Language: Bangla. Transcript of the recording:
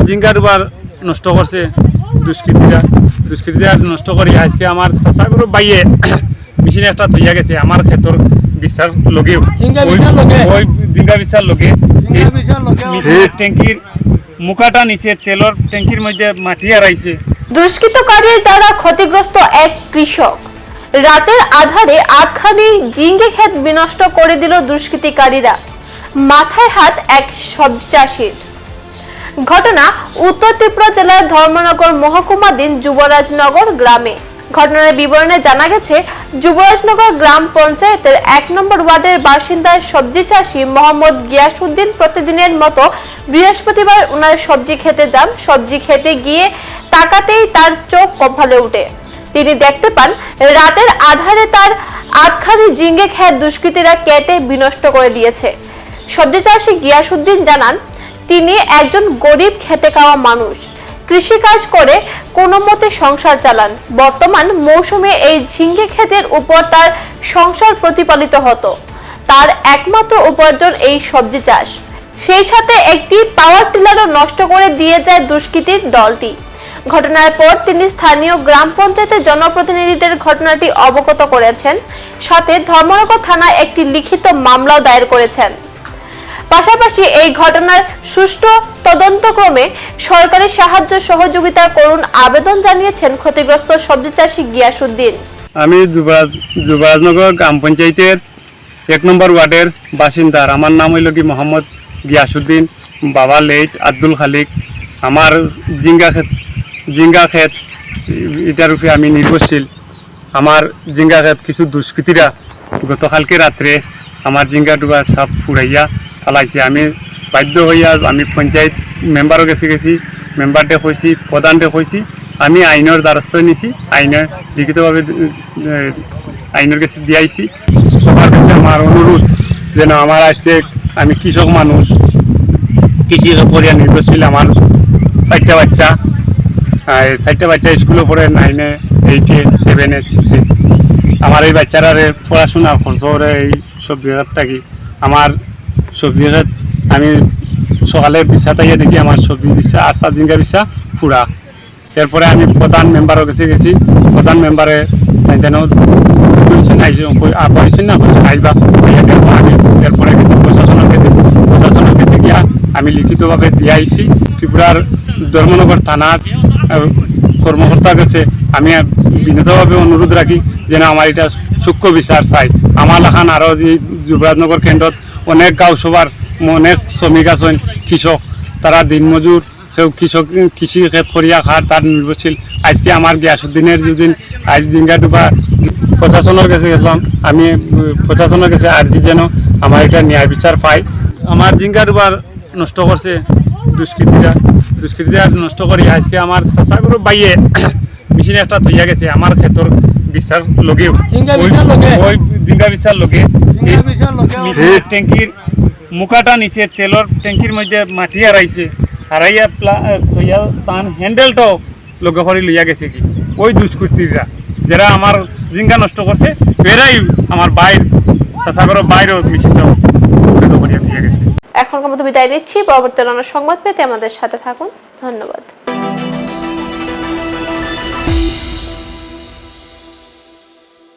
আমার জিঙ্গা ডুবার নষ্ট করছে দুষ্কৃতীরা। দুষ্কৃতীরা নষ্ট করি আজকে আমার চাচাগুলো বাইয়ে মেশিন একটা থইয়া গেছে আমার ক্ষেতর বিশ্বাস লগেও জিঙ্গা ওই- বিচার লগে? ওই ট্যাঙ্কির মুখাটা নিচে তেলর ট্যাঙ্কির মধ্যে মাটি হারাইছে দুষ্কৃতকারীর দ্বারা ক্ষতিগ্রস্ত এক কৃষক। রাতের আধারে আধখানি জিঙ্গে ক্ষেত বিনষ্ট করে দিল দুষ্কৃতিকারীরা মাথায় হাত এক সবজি চাষির ঘটনা উত্তর ত্রিপুরা জেলার ধর্মনগর মহকুমাধীন যুবরাজনগর গ্রামে। ঘটনার বিবরণে জানা গেছে, যুবরাজনগর গ্রাম পঞ্চায়েতের এক নম্বর ওয়ার্ডের বাসিন্দা সবজি চাষি মোহাম্মদ গিয়াসউদ্দিন প্রতিদিনের মতো বৃহস্পতিবার ওনার সবজি খেতে যান। সবজি খেতে গিয়ে তাকাতেই তার চোখ কপালে ওঠে তিনি দেখতে পান, রাতের আধারে তার আধখানি জিঙ্গে খেত দুষ্কৃতীরা কেটে বিনষ্ট করে দিয়েছে। সবজি চাষি গিয়াসউদ্দিন জানান তিনি একজন গরিব খেতে খাওয়া মানুষ। কৃষিকাজ করে কোনো মতে সংসার চালান। বর্তমান মৌসুমে এই ঝিঙ্গে ক্ষেতের উপর তার সংসার প্রতিপালিত হতো। তার একমাত্র উপার্জন এই সবজি চাষ। সেই সাথে একটি পাওয়ার টিলারও নষ্ট করে দিয়ে যায় দুষ্কৃতীর দলটি। ঘটনার পর তিনি স্থানীয় গ্রাম পঞ্চায়েতের জনপ্রতিনিধিদের ঘটনাটি অবগত করেছেন। সাথে ধর্মনগর থানায় একটি লিখিত মামলাও দায়ের করেছেন। পাশাপাশি এই ঘটনার সুষ্ঠু তদন্তক্রমে সরকারি সাহায্য সহযোগিতা করুন আবেদন জানিয়েছেন ক্ষতিগ্রস্ত সবজি চাষি গিয়াসুদ্দিন। আমি যুবরাজনগর গ্রাম পঞ্চায়েতের এক নম্বর ওয়ার্ডের বাসিন্দার আমার নাম হইল কি মোহাম্মদ গিয়াসুদ্দিন, বাবা লেট আব্দুল খালিক। আমার জিঙ্গা খেত জিঙ্গা খেত এটার উপরে আমি নির্ভরশীল। আমার জিঙ্গা খেত কিছু দুষ্কৃতীরা গতকালকে রাত্রে আমার জিঙ্গা ডুবা সাপ ফুরাইয়া ফালাইছে আমি বাধ্য হইয়া আমি পঞ্চায়েত মেম্বারও গেছি গেছি মেম্বারটে কইছি প্রধানটে কইছি আমি আইনের দ্বারস্থ নিছি আইনের লিখিতভাবে আইনের কাছে দিয়াইছি। সবার কাছে আমার অনুরোধ যেন আমার আজকে আমি কৃষক মানুষ কৃষি উপরে নির্ভরশীল আমার চারটা বাচ্চা চারটা বাচ্চা স্কুলে পড়ে নাইনে এইটে সেভেনে সিক্সে আমার এই বাচ্চারা পড়াশোনা খরচ এই সবজি হাট থাকি আমার সবজি আমি সকালে বিছা তাইয়া দেখি আমার সবজি বিছা আস্তা জিঙ্গা বিছা ফুরা এরপরে আমি প্রধান মেম্বারের কাছে গেছি। প্রধান মেম্বারে যেন না আইবা আইয়া দেখো আমি এরপরে গেছি প্রশাসনের কাছে। প্রশাসনের কাছে গিয়া আমি লিখিতভাবে দিয়ে আইছি ত্রিপুরার ধর্মনগর থানার কর্মকর্তার কাছে আমি বিনীতভাবে অনুরোধ রাখি যেন আমার এটা সূক্ষ্ম বিচার চাই। আমার লেখান আরও যে যুবরাজনগর কেন্দ্রত অনেক গাঁও সবার অনেক শ্রমিক আছেন কৃষক। তারা দিনমজুর কেউ কৃষক কৃষি ক্ষেত করিয়া খার তার নির্ভরশীল আজকে আমার গ্যাসুদ্দিনের যেদিন আজ জিঙ্গা ডুবা প্রশাসনের কাছে গেছিলাম আমি প্রশাসনের কাছে আর্জি যেন আমার এটা ন্যায় বিচার পাই। আমার জিঙ্গা ডুবার নষ্ট করছে দুষ্কৃতীরা। দুষ্কৃতীরা নষ্ট করি আজকে আমার চাচাগুলো বাইয়ে মেশিন একটা থইয়া গেছে। আমার ক্ষেতর লগেও। ওই- বিচার লগে? ওই জিঙ্গা বিচার লগে ট্যাঙ্কির মুখাটা নিচে তেলর ট্যাঙ্কির মধ্যে মাটি হারাইছে। হারাইয়া থইয়া তান হ্যান্ডেলটাও লগে করে লইয়া গেছে কি? ওই দুষ্কৃতীরা যারা আমার জিঙ্গা নষ্ট করছে এরাই আমার বাইর চাচাগরের বাইরেও মেশিনটাও করিয়া দিয়ে গেছে। এখনকার মতো বিদায় নিচ্ছি। পরবর্তী অন্য সংবাদ পেতে আমাদের সাথে থাকুন। ধন্যবাদ।